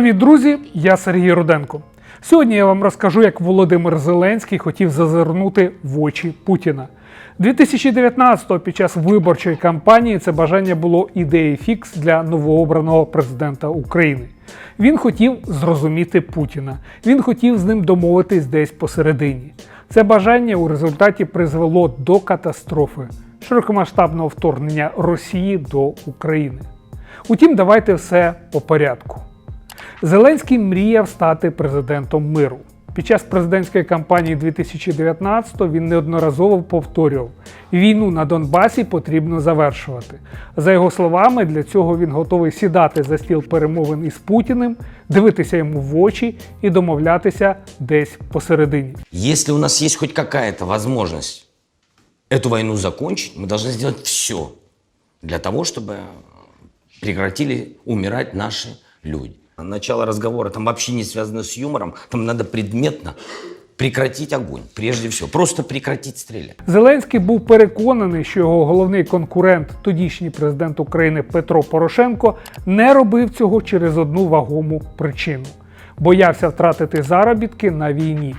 Привіт, друзі! Я Сергій Руденко. Сьогодні я вам розкажу, як Володимир Зеленський хотів зазирнути в очі Путіна. 2019-го під час виборчої кампанії це бажання було ідеї фікс для новообраного президента України. Він хотів зрозуміти Путіна. Він хотів з ним домовитись десь посередині. Це бажання у результаті призвело до катастрофи широкомасштабного вторгнення Росії до України. Утім, давайте все по порядку. Зеленський мріяв стати президентом миру. Під час президентської кампанії 2019-го він неодноразово повторював: війну на Донбасі потрібно завершувати. За його словами, для цього він готовий сідати за стіл перемовин із Путіним, дивитися йому в очі і домовлятися десь посередині. Если у нас есть хоть какая-то возможность эту войну закончить, мы должны сделать все для того, чтобы прекратили умирать наши люди. Начало разговора там вообще не связано с юмором, там надо предметно прекратить огонь, прежде всего. Просто прекратить стрелять. Зеленський був переконаний, що його головний конкурент, тодішній президент України Петро Порошенко, не робив цього через одну вагому причину: боявся втратити заробітки на війні.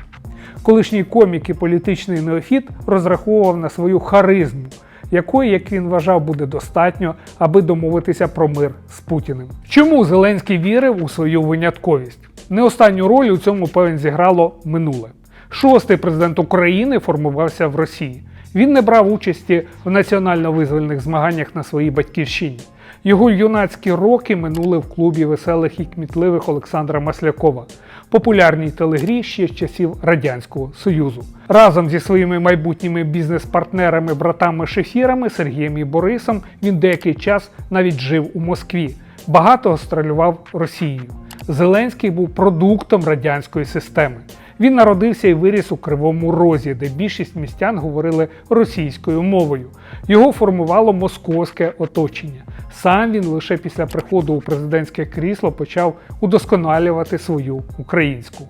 Колишній комік і політичний неофіт розраховував на свою харизму, якої, як він вважав, буде достатньо, аби домовитися про мир з Путіним. Чому Зеленський вірив у свою винятковість? Не останню роль у цьому певен зіграло минуле. Шостий президент України формувався в Росії. Він не брав участі в національно-визвольних змаганнях на своїй батьківщині. Його юнацькі роки минули в клубі веселих і кмітливих Олександра Маслякова, популярній телегрі ще з часів Радянського Союзу. Разом зі своїми майбутніми бізнес-партнерами, братами-шефірами Сергієм і Борисом він деякий час навіть жив у Москві. Багато гастролював Росією. Зеленський був продуктом радянської системи. Він народився і виріс у Кривому Розі, де більшість містян говорили російською мовою. Його формувало московське оточення. Сам він лише після приходу у президентське крісло почав удосконалювати свою українську.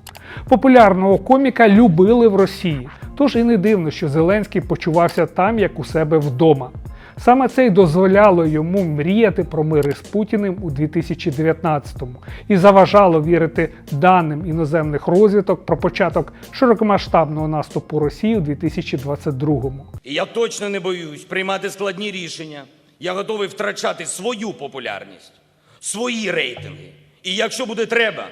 Популярного коміка любили в Росії, тож і не дивно, що Зеленський почувався там, як у себе вдома. Саме це й дозволяло йому мріяти про мир із Путіним у 2019-му і заважало вірити даним іноземних розвиток про початок широкомасштабного наступу Росії у 2022-му. Я точно не боюсь приймати складні рішення. Я готовий втрачати свою популярність, свої рейтинги. І якщо буде треба,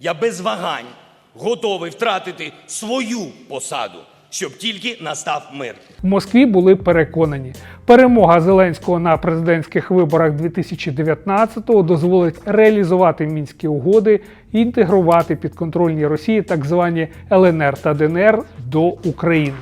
я без вагань готовий втратити свою посаду, щоб тільки настав мир. В Москві були переконані, перемога Зеленського на президентських виборах 2019-го дозволить реалізувати мінські угоди і інтегрувати підконтрольні Росії так звані ЛНР та ДНР до України.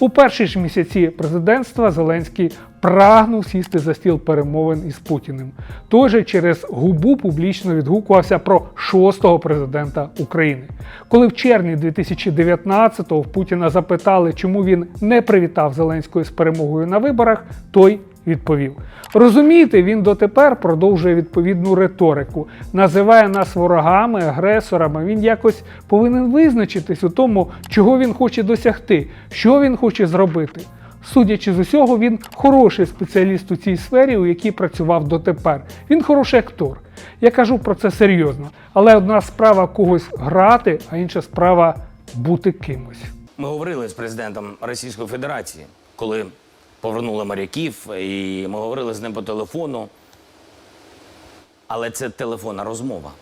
У перші ж місяці президентства Зеленський прагнув сісти за стіл перемовин із Путіним. Той же через губу публічно відгукувався про шостого президента України. Коли в червні 2019-го в Путіна запитали, чому він не привітав Зеленського з перемогою на виборах, той відповів: розумієте, він дотепер продовжує відповідну риторику, називає нас ворогами, агресорами. Він якось повинен визначитись у тому, чого він хоче досягти, що він хоче зробити. Судячи з усього, він хороший спеціаліст у цій сфері, у якій працював дотепер. Він хороший актор. Я кажу про це серйозно. Але одна справа когось грати, а інша справа бути кимось. Ми говорили з президентом Російської Федерації, коли повернули моряків, і ми говорили з ним по телефону. Але це телефонна розмова.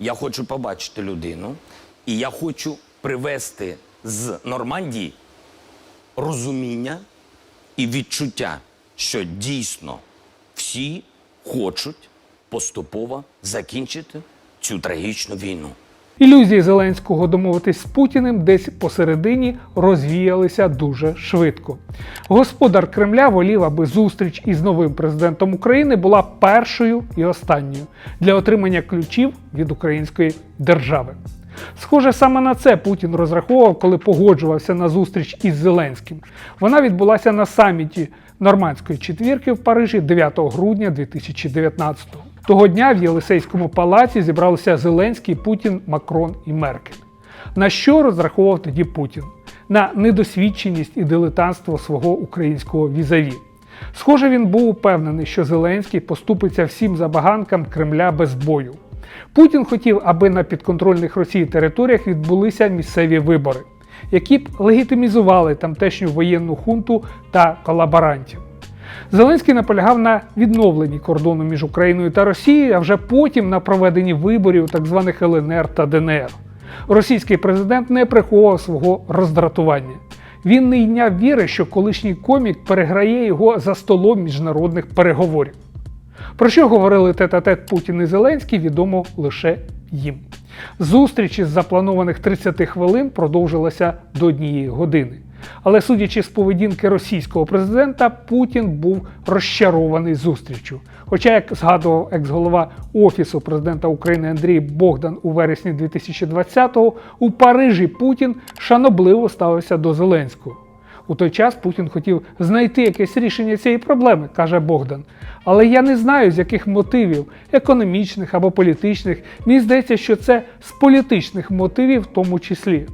Я хочу побачити людину, і я хочу привести з Нормандії розуміння і відчуття, що дійсно всі хочуть поступово закінчити цю трагічну війну. Ілюзії Зеленського домовитись з Путіним десь посередині розвіялися дуже швидко. Господар Кремля волів, аби зустріч із новим президентом України була першою і останньою для отримання ключів від української держави. Схоже, саме на це Путін розраховував, коли погоджувався на зустріч із Зеленським. Вона відбулася на саміті Нормандської четвірки в Парижі 9 грудня 2019-го. Того дня в Єлисейському палаці зібралися Зеленський, Путін, Макрон і Меркель. На що розраховував тоді Путін? На недосвідченість і дилетантство свого українського візаві. Схоже, він був упевнений, що Зеленський поступиться всім забаганкам Кремля без бою. Путін хотів, аби на підконтрольних Росії територіях відбулися місцеві вибори, які б легітимізували тамтешню воєнну хунту та колаборантів. Зеленський наполягав на відновленні кордону між Україною та Росією, а вже потім на проведенні виборів так званих ЛНР та ДНР. Російський президент не приховував свого роздратування. Він не йняв віри, що колишній комік переграє його за столом міжнародних переговорів. Про що говорили тет-а-тет Путін і Зеленський, відомо лише їм. Зустріч із запланованих 30 хвилин продовжилася до однієї години. Але судячи з поведінки російського президента, Путін був розчарований зустрічю. Хоча, як згадував екс-голова Офісу президента України Андрій Богдан у вересні 2020-го, у Парижі Путін шанобливо ставився до Зеленського. У той час Путін хотів знайти якесь рішення цієї проблеми, каже Богдан. Але я не знаю, з яких мотивів, економічних або політичних. Мені здається, що це з політичних мотивів в тому числі.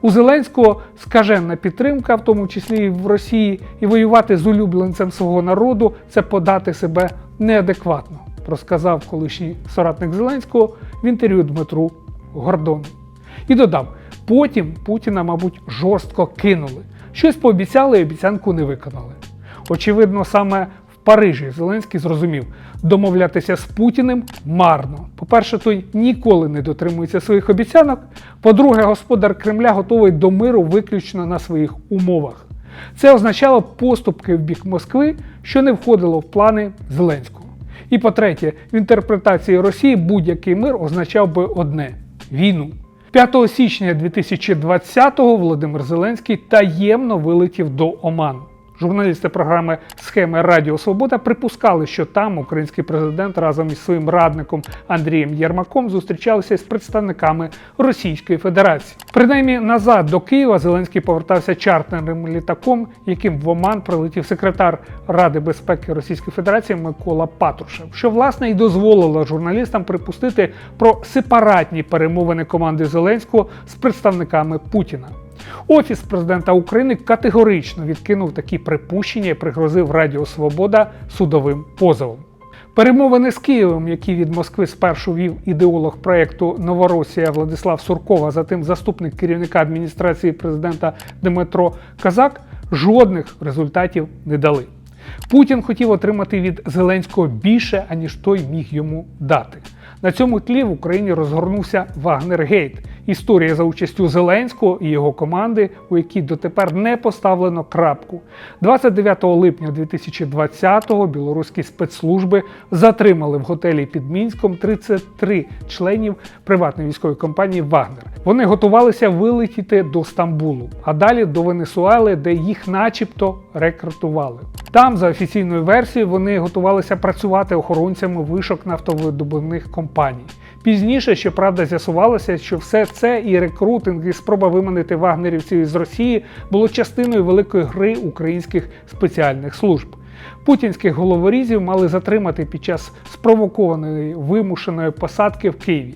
У Зеленського скаженна підтримка, в тому числі і в Росії, і воювати з улюбленцем свого народу це подати себе неадекватно, розказав колишній соратник Зеленського в інтерв'ю Дмитру Гордону. І додав: потім Путіна, мабуть, жорстко кинули. Щось пообіцяли і обіцянку не виконали. Очевидно, саме Парижі Зеленський зрозумів, домовлятися з Путіним марно. По-перше, той ніколи не дотримується своїх обіцянок. По-друге, господар Кремля готовий до миру виключно на своїх умовах. Це означало поступки в бік Москви, що не входило в плани Зеленського. І по-третє, в інтерпретації Росії будь-який мир означав би одне війну. 5 січня 2020-го Володимир Зеленський таємно вилетів до Оману. Журналісти програми Схеми Радіо Свобода припускали, що там український президент разом із своїм радником Андрієм Єрмаком зустрічалися з представниками Російської Федерації. Принаймні назад до Києва Зеленський повертався чартерним літаком, яким в Оман прилетів секретар Ради безпеки Російської Федерації Микола Патрушев, що власне і дозволило журналістам припустити про сепаратні перемовини команди Зеленського з представниками Путіна. Офіс президента України категорично відкинув такі припущення і пригрозив Радіо Свобода судовим позовом. Перемовини з Києвом, які від Москви спершу вів ідеолог проєкту Новоросія Владислав Сурков, а затим заступник керівника адміністрації президента Дмитро Казак, жодних результатів не дали. Путін хотів отримати від Зеленського більше, аніж той міг йому дати. На цьому тлі в Україні розгорнувся Вагнергейт. Історія за участю Зеленського і його команди, у якій дотепер не поставлено крапку. 29 липня 2020-го білоруські спецслужби затримали в готелі під Мінськом 33 членів приватної військової компанії Вагнер. Вони готувалися вилетіти до Стамбулу, а далі до Венесуели, де їх начебто рекрутували. Там, за офіційною версією, вони готувалися працювати охоронцями вишок нафтовидобувних компаній. Пізніше, щоправда, з'ясувалося, що все це і рекрутинг, і спроба виманити вагнерівців із Росії було частиною великої гри українських спеціальних служб. Путінських головорізів мали затримати під час спровокованої вимушеної посадки в Києві.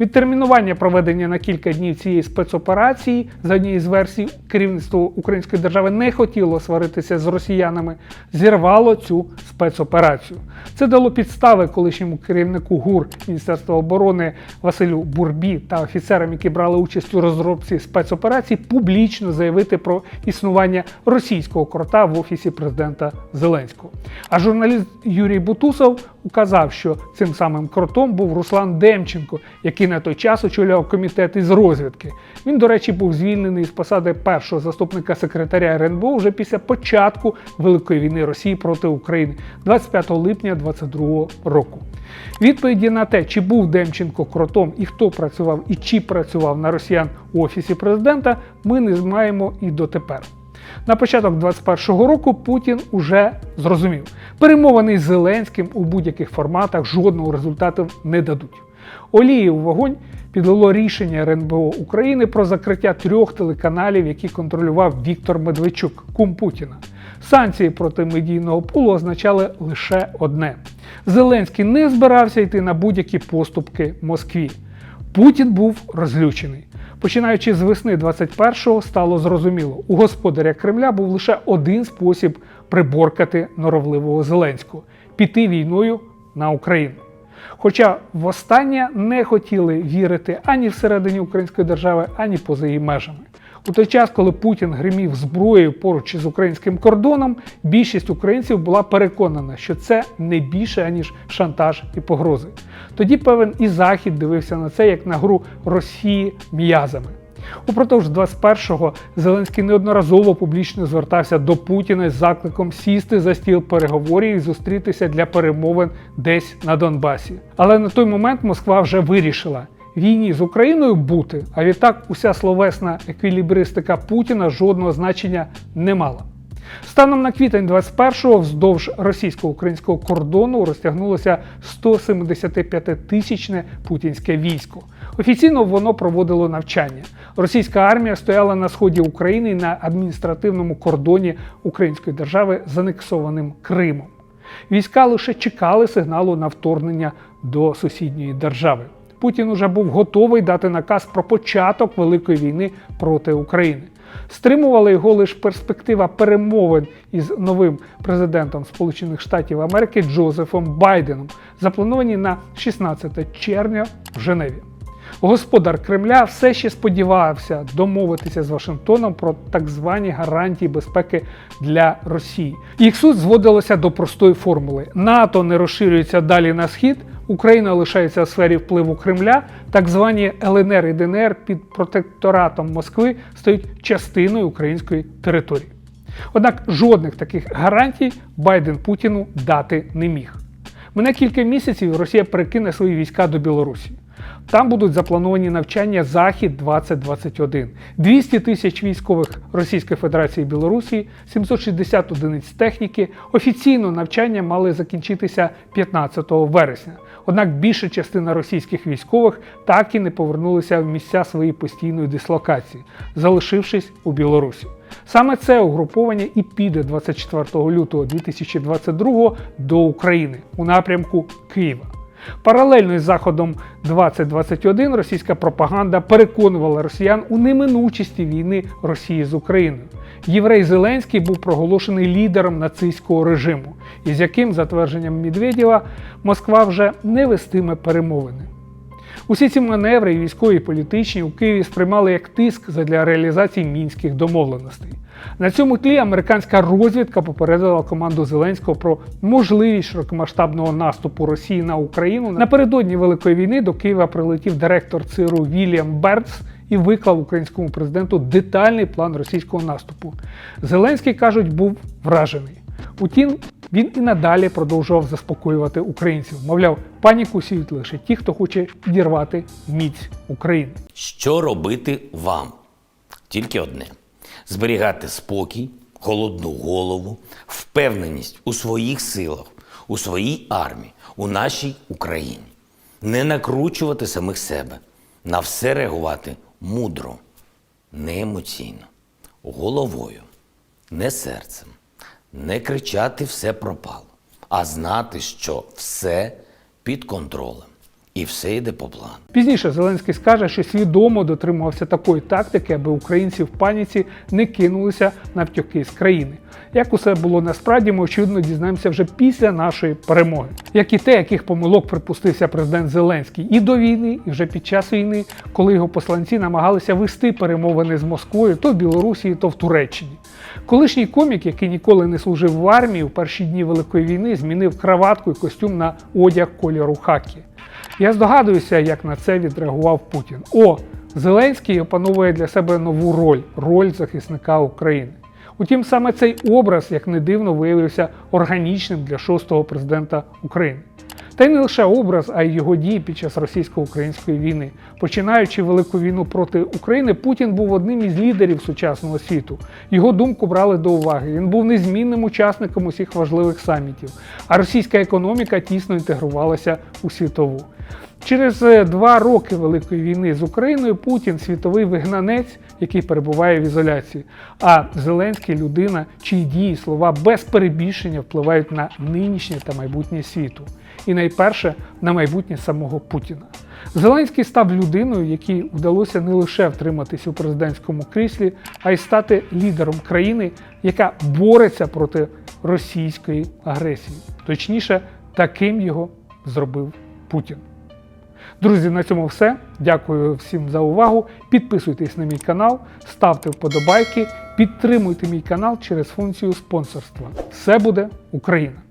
Відтермінування проведення на кілька днів цієї спецоперації за однією з версій керівництво Української держави не хотіло сваритися з росіянами, зірвало цю спецоперацію. Це дало підстави колишньому керівнику ГУР Міністерства оборони Василю Бурбі та офіцерам, які брали участь у розробці спецоперації, публічно заявити про існування російського крота в офісі президента Зеленського. А журналіст Юрій Бутусов указав, що цим самим кротом був Руслан Демченко, який на той час очолював комітет із розвідки. Він, до речі, був звільнений з посади першого заступника секретаря РНБО вже після початку Великої війни Росії проти України 25 липня 2022 року. Відповіді на те, чи був Демченко кротом і хто працював і чи працював на росіян у офісі президента, ми не маємо і дотепер. На початок 21-го року Путін уже зрозумів, перемовини з Зеленським у будь-яких форматах жодного результату не дадуть. Олії у вогонь підлило рішення РНБО України про закриття трьох телеканалів, які контролював Віктор Медведчук, кум Путіна. Санкції проти медійного пулу означали лише одне: Зеленський не збирався йти на будь-які поступки Москві. Путін був розлючений. Починаючи з весни 21-го, стало зрозуміло, у господаря Кремля був лише один спосіб приборкати норовливого Зеленського піти війною на Україну. Хоча востаннє не хотіли вірити ані всередині української держави, ані поза її межами. У той час, коли Путін гримів зброєю поруч із українським кордоном, більшість українців була переконана, що це не більше аніж шантаж і погрози. Тоді певен і Захід дивився на це як на гру Росії м'язами. Упродовж 21-го Зеленський неодноразово публічно звертався до Путіна з закликом сісти за стіл переговорів і зустрітися для перемовин десь на Донбасі. Але на той момент Москва вже вирішила. Війні з Україною бути, а відтак уся словесна еквілібристика Путіна жодного значення не мала. Станом на квітень 21-го вздовж російсько-українського кордону розтягнулося 175-тисячне путінське військо. Офіційно воно проводило навчання. Російська армія стояла на сході України на адміністративному кордоні Української держави з анексованим Кримом. Війська лише чекали сигналу на вторгнення до сусідньої держави. Путін уже був готовий дати наказ про початок великої війни проти України. Стримувала його лише перспектива перемовин із новим президентом Сполучених Штатів Америки Джозефом Байденом, заплановані на 16 червня в Женеві. Господар Кремля все ще сподівався домовитися з Вашингтоном про так звані гарантії безпеки для Росії. Їх суть зводилося до простої формули: НАТО не розширюється далі на схід, Україна лишається у сфері впливу Кремля. Так звані ЛНР і ДНР під протекторатом Москви стають частиною української території. Однак жодних таких гарантій Байден Путіну дати не міг. Мине кілька місяців Росія перекине свої війська до Білорусі. Там будуть заплановані навчання Захід 2021 200 тисяч військових Російської Федерації і Білорусі, 760 одиниць техніки. Офіційно навчання мали закінчитися 15 вересня. Однак більша частина російських військових так і не повернулися в місця своєї постійної дислокації, залишившись у Білорусі. Саме це угруповання і піде 24 лютого 2022 до України у напрямку Києва. Паралельно із заходом 2021 російська пропаганда переконувала росіян у неминучості війни Росії з Україною. Єврей Зеленський був проголошений лідером нацистського режиму, із яким, за твердженням Медведєва, Москва вже не вестиме перемовини. Усі ці маневри, військові і політичні, у Києві сприймали як тиск задля реалізації мінських домовленостей. На цьому тлі американська розвідка попередила команду Зеленського про можливість широкомасштабного наступу Росії на Україну. Напередодні Великої війни до Києва прилетів директор ЦРУ Вільям Берц і виклав українському президенту детальний план російського наступу. Зеленський кажуть, був вражений. Утім, він і надалі продовжував заспокоювати українців. Мовляв, паніку сіють лише ті, хто хоче підірвати міць України. Що робити вам? Тільки одне: зберігати спокій, холодну голову, впевненість у своїх силах, у своїй армії, у нашій Україні. Не накручувати самих себе, на все реагувати мудро, не емоційно, головою, не серцем. Не кричати все пропало, а знати, що все під контролем і все йде по плану. Пізніше Зеленський скаже, що свідомо дотримувався такої тактики, аби українці в паніці не кинулися навтьоки з країни. Як усе було насправді, ми очевидно дізнаємося вже після нашої перемоги, як і те, яких помилок припустився президент Зеленський і до війни, і вже під час війни, коли його посланці намагалися вести перемовини з Москвою то в Білорусі, то в Туреччині. Колишній комік, який ніколи не служив в армії, у перші дні Великої війни змінив краватку і костюм на одяг кольору хакі. Я здогадуюся, як на це відреагував Путін. О, Зеленський опановує для себе нову роль роль захисника України. Утім, саме цей образ, як не дивно, виявився органічним для шостого президента України. Та й не лише образ, а й його дії під час російсько-української війни. Починаючи велику війну проти України, Путін був одним із лідерів сучасного світу. Його думку брали до уваги. Він був незмінним учасником усіх важливих самітів, а російська економіка тісно інтегрувалася у світову. Через е, два роки Великої війни з Україною Путін світовий вигнанець, який перебуває в ізоляції. А Зеленський людина, чиї дії слова без перебільшення впливають на нинішнє та майбутнє світу. І найперше на майбутнє самого Путіна. Зеленський став людиною, якій вдалося не лише втриматись у президентському кріслі, а й стати лідером країни, яка бореться проти російської агресії. Точніше, таким його зробив Путін. Друзі, на цьому все. Дякую всім за увагу. Підписуйтесь на мій канал, ставте вподобайки, підтримуйте мій канал через функцію спонсорства. Все буде Україна!